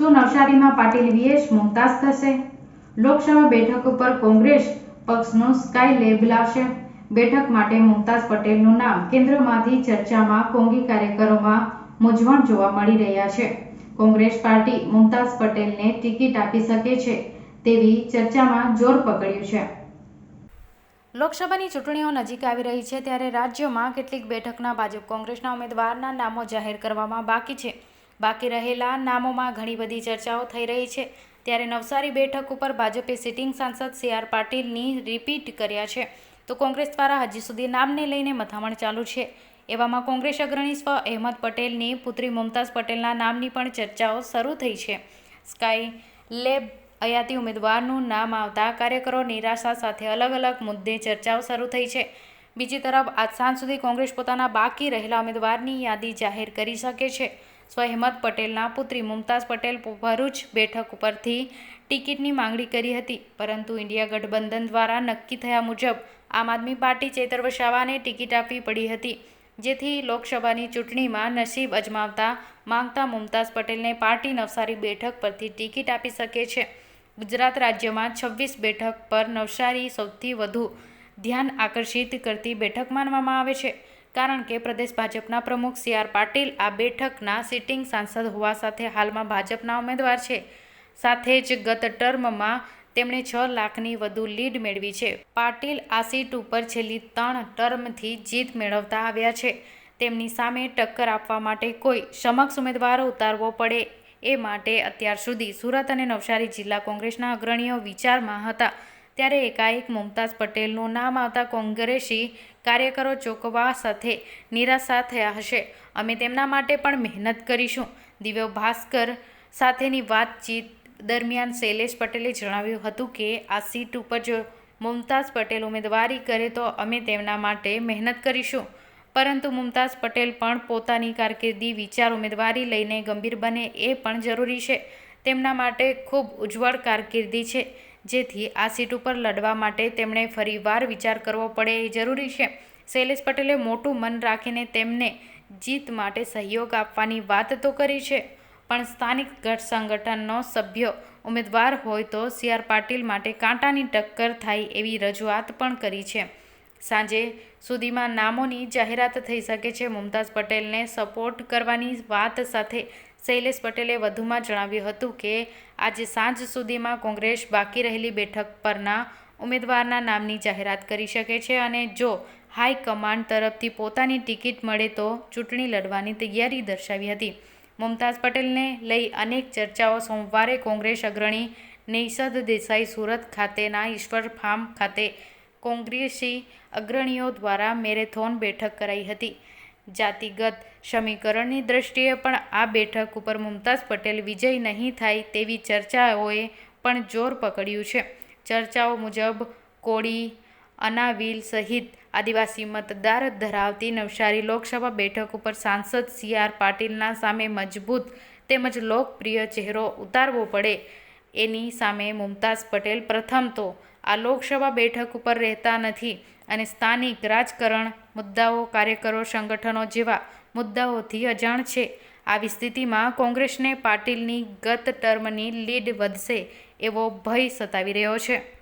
શું નવસારીમાં પાટીલ વીએસ મુમતાઝ થશે? લોકસભા બેઠક ઉપર કોંગ્રેસ પક્ષનું સ્કાય લેબ લાવશે. બેઠક માટે મુમતાઝ પટેલનું નામ કેન્દ્રમાંથી ચર્ચામાં કોંગી કાર્યકરોમાં મૂંઝવણ જોવા મળી રહ્યા છે. કોંગ્રેસ પાર્ટી મુમતાઝ પટેલને ટિકિટ આપી શકે છે તેવી ચર્ચામાં જોર પકડ્યું છે. લોકસભાની ચૂંટણીઓ નજીક આવી રહી છે ત્યારે રાજ્યમાં કેટલીક બેઠકના ભાજપ કોંગ્રેસના ઉમેદવારના નામો જાહેર કરવામાં બાકી છે. બાકી રહેલા નામોમાં ઘણી બધી ચર્ચાઓ થઈ રહી છે. ત્યારે નવસારી બેઠક ઉપર ભાજપે સિટિંગ સાંસદ સી આર પાટીલની રિપીટ કર્યા છે. તો કોંગ્રેસ દ્વારા હજી સુધી નામને લઈને મથામણ ચાલુ છે. એવામાં કોંગ્રેસ અગ્રણી સ્વ અહેમદ પટેલની, પુત્રી મુમતાઝ પટેલના નામની પણ ચર્ચાઓ શરૂ થઈ છે. સ્કાય લેબ અયાતી ઉમેદવારનું નામ આવતા કાર્યકરો નિરાશા સાથે અલગ અલગ મુદ્દે ચર્ચાઓ શરૂ થઈ છે. બીજી તરફ આજ સાંજ સુધી કોંગ્રેસ પોતાના બાકી રહેલા ઉમેદવારની યાદી જાહેર કરી શકે છે. સ્વહેમત પટેલના પુત્રી મુમતાઝ પટેલ ભરૂચ બેઠક ઉપરથી ટિકિટની માંગણી કરી હતી. પરંતુ ઇન્ડિયા ગઠબંધન દ્વારા નક્કી થયા મુજબ આમ આદમી પાર્ટી ચેતર વસાવાને ટિકિટ આપવી પડી હતી. જેથી લોકસભાની ચૂંટણીમાં નસીબ અજમાવતા માંગતા મુમતાઝ પટેલને પાર્ટી નવસારી બેઠક પરથી ટિકિટ આપી શકે છે. ગુજરાત રાજ્યમાં છવ્વીસ બેઠક પર નવસારી સૌથી વધુ ધ્યાન આકર્ષિત કરતી બેઠક માનવામાં આવે છે. કારણ કે પ્રદેશ ભાજપના પ્રમુખ સી આર પાટીલ આ બેઠકના સિટિંગ સાંસદ હોવા સાથે હાલમાં ભાજપના ઉમેદવાર છે. સાથે જ ગત ટર્મમાં તેમણે છ લાખની વધુ લીડ મેળવી છે. પાટીલ આ સીટ ઉપર છેલ્લી ત્રણ ટર્મથી જીત મેળવતા આવ્યા છે. તેમની સામે ટક્કર આપવા માટે કોઈ સમક્ષ ઉમેદવારો ઉતારવો પડે એ માટે અત્યાર સુધી સુરત અને નવસારી જિલ્લા કોંગ્રેસના અગ્રણીઓ વિચારમાં હતા. ત્યારે એકાએક મુમતાઝ પટેલનું નામ આવતા કોંગ્રેસી કાર્યકરો ચોંકવા સાથે નિરાશા થયા હશે. અમે તેમના માટે પણ મહેનત કરીશું. દિવ્ય ભાસ્કર સાથેની વાતચીત દરમિયાન શૈલેષ પટેલે જણાવ્યું હતું કે, આ સીટ ઉપર જો મુમતાઝ પટેલ ઉમેદવારી કરે તો અમે તેમના માટે મહેનત કરીશું. પરંતુ મુમતાઝ પટેલ પણ પોતાની કારકિર્દી, વિચાર, ઉમેદવારી લઈને ગંભીર બને એ પણ જરૂરી છે. તેમના માટે ખૂબ ઉજ્જવળ કારકિર્દી છે. જેથી આ સીટ ઉપર લડવા માટે તેમણે ફરીવાર વિચાર કરવો પડે એ જરૂરી છે. શૈલેષ પટેલે મોટું મન રાખીને તેમને જીત માટે સહયોગ આપવાની વાત તો કરી છે, પણ સ્થાનિક ગઢ સંગઠનનો સભ્ય ઉમેદવાર હોય તો સી આર પાટીલ માટે કાંટાની ટક્કર થાય એવી રજૂઆત પણ કરી છે. સાંજે સુધીમાં નામોની જાહેરાત થઈ શકે છે. મુમતાઝ પટેલને સપોર્ટ કરવાની વાત સાથે શૈલેષ પટેલે વધુમાં જણાવ્યું હતું કે, આજે સાંજ સુધીમાં કોંગ્રેસ બાકી રહેલી બેઠક પરના ઉમેદવારના નામની જાહેરાત કરી શકે છે અને જો હાઈકમાન્ડ તરફથી પોતાની ટિકિટ મળે તો ચૂંટણી લડવાની તૈયારી દર્શાવી હતી. મુમતાઝ પટેલને લઈ અનેક ચર્ચાઓ સોમવારે કોંગ્રેસ અગ્રણી નૈસદ દેસાઈ સુરત ખાતેના ઈશ્વર ફાર્મ ખાતે કોંગ્રેસી અગ્રણીઓ દ્વારા મેરેથોન બેઠક કરાઈ હતી. જાતિગત સમીકરણની દ્રષ્ટિએ પણ આ બેઠક ઉપર મુમતાઝ પટેલ વિજય નહીં થાય તેવી ચર્ચાઓએ પણ જોર પકડ્યું છે. ચર્ચાઓ મુજબ કોળી, અનાવિલ સહિત આદિવાસી મતદાર ધરાવતી નવસારી લોકસભા બેઠક ઉપર સાંસદ સી આર પાટીલના સામે મજબૂત તેમજ લોકપ્રિય ચહેરો ઉતારવો પડે એની સામે મુમતાઝ પટેલ પ્રથમ તો આ લોકસભા બેઠક ઉપર રહેતા નથી અને સ્થાનિક રાજકારણ, મુદ્દાઓ, કાર્યકરો, સંગઠનો જેવા મુદ્દાઓથી અજાણ છે. આવી સ્થિતિમાં કોંગ્રેસને પાટીલની ગત ટર્મની લીડ વધશે એવો ભય સતાવી રહ્યો છે.